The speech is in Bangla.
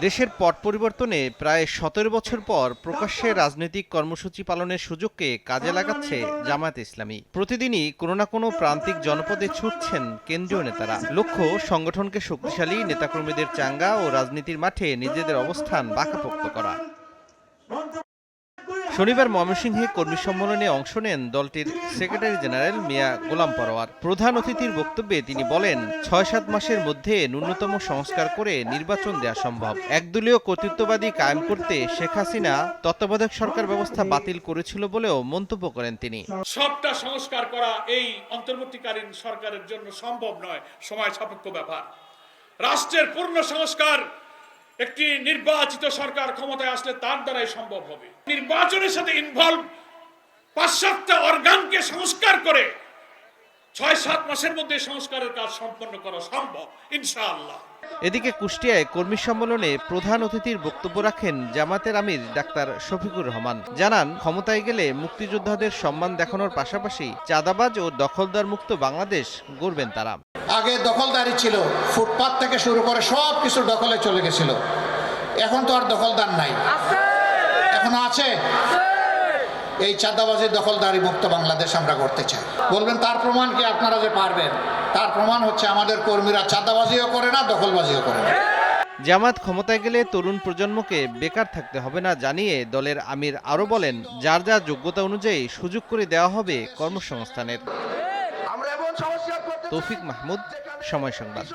দেশের পট পরিবর্তনে প্রায় সতেরো বছর পর প্রকাশ্যে রাজনৈতিক কর্মসূচি পালনের সুযোগকে কাজে লাগাচ্ছে জামায়াত ইসলামী। প্রতিদিনই কোনো না কোনো প্রান্তিক জনপদে ছুটছেন কেন্দ্রীয় নেতারা। লক্ষ্য, সংগঠনকে শক্তিশালী, নেতাকর্মীদের চাঙ্গা ও রাজনীতির মাঠে নিজেদের অবস্থান পাকাপোক্ত করা। শনিবার ময়মনসিংহে কর্মী সম্মেলনে অংশ নেন দলটির সেক্রেটারি জেনারেল মিয়া গোলাম পরোয়ার। প্রধান অতিথির বক্তব্যে তিনি বলেন ছয় সাত মাসের মধ্যে ন্যূনতম সংস্কার করে নির্বাচন দেওয়া সম্ভব। একদলীয় কর্তৃত্ববাদী কায়েম করতে শেখ হাসিনা তত্ত্বাবধায়ক সরকার ব্যবস্থা বাতিল করেছিল বলেও মন্তব্য করেন তিনি। সবটা সংস্কার করা এই অন্তর্বর্তীকালীন সরকারের জন্য সম্ভব নয়। সময় সাপেক্ষ ব্যাপার। রাষ্ট্রের পূর্ণ সংস্কার একটি নির্বাচিত সরকার ক্ষমতায় আসলে তার দ্বারাই সম্ভব হবে। নির্বাচনের সাথে ইনভলভ পাশ্চাত্য অর্গানকে সংস্কার করে ছয় সাত মাসের মধ্যে সংস্কারের কাজ সম্পন্ন করা সম্ভব, ইনশাআল্লাহ। এদিকে কুষ্টিয়ায় কর্মী সম্মেলনে প্রধান অতিথির বক্তব্য রাখেন জামাতের আমির ডাক্তার শফিকুর রহমান। জানান, ক্ষমতায় গেলে মুক্তিযোদ্ধাদের সম্মান দেখানোর পাশাপাশি চাঁদাবাজ ও দখলদার মুক্ত বাংলাদেশ গড়বেন তারা। আগে দখলদারি ছিল, ফুটপাত থেকে শুরু করে সব কিছু দখলে চলে গেছিল। এখন তো আর দখলদার নাই। এখনও আছে? এই চাঁদাবাজি দখলদারি মুক্ত বাংলাদেশ আমরা করতে চাই। বলবেন, তার প্রমাণ কি আপনারা যে পারবেন? তার প্রমাণ হচ্ছে আমাদের কর্মীরা চাঁদাবাজিও করে না, দখলবাজিও করে না। জামাত ক্ষমতায় গেলে তরুণ প্রজন্মকে বেকার থাকতে হবে না জানিয়ে দলের আমির আরও বলেন, যার যার যোগ্যতা অনুযায়ী সুযোগ করে দেওয়া হবে কর্মসংস্থানের আমরা এমন সমস্যা করতে তৌফিক মাহমুদ সময় সংবাদ।